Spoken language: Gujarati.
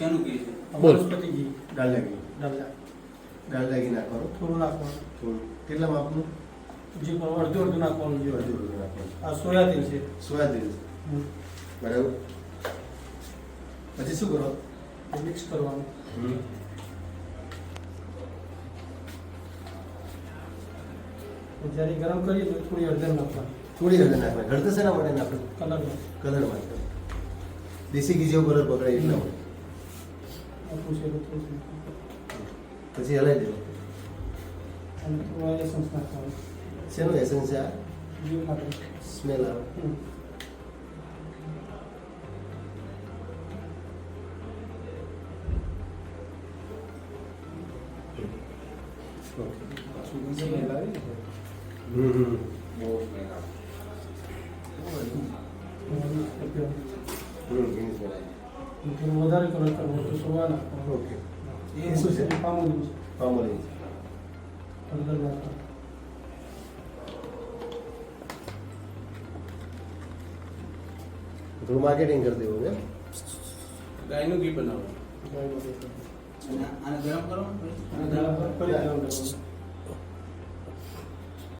શેનું ઘી છે? વનસ્પતિ ઘી ડાલડા ઘી ડાલડા ડાલડા ઘી નાખવાનું થોડું નાખવાનું. થોડું. કેટલા માપનું? જે અડધું અડધું નાખવાનું. જે અડધું અડધું નાખવાનું. આ સોયા તેલ છે. સોયા તેલ બરાબર. પછી શું કરો? મિક્સ કરવાનું. જ્યારે ગરમ કરીએ તો થોડી હળદર નાખવાની. થોડી હળદર નાખવાની. હળદર શેના માટે નાખવું કલર કલર માટે. દેશી ઘી જેવો કલર પકડાય એટલા માટે. પછી હલાવી દેવું અને થોડું એસન્સ નાખવાનું શેનું એસન્સ છે આ જીવ માટે સ્મેલ આવે હમ. હમ થોડું વધારે કલર કરવો તો સોયા ઓકે. એ શું છે? પામોલી છે. પામોલી હળદર નાખવાનું થોડું માર્કેટિંગ કરી દેવું એમ? ગાયનું ઘી બનાવવાનું ગાયનું ઘી અને આને ગરમ કરો? અને ગરમ કરો.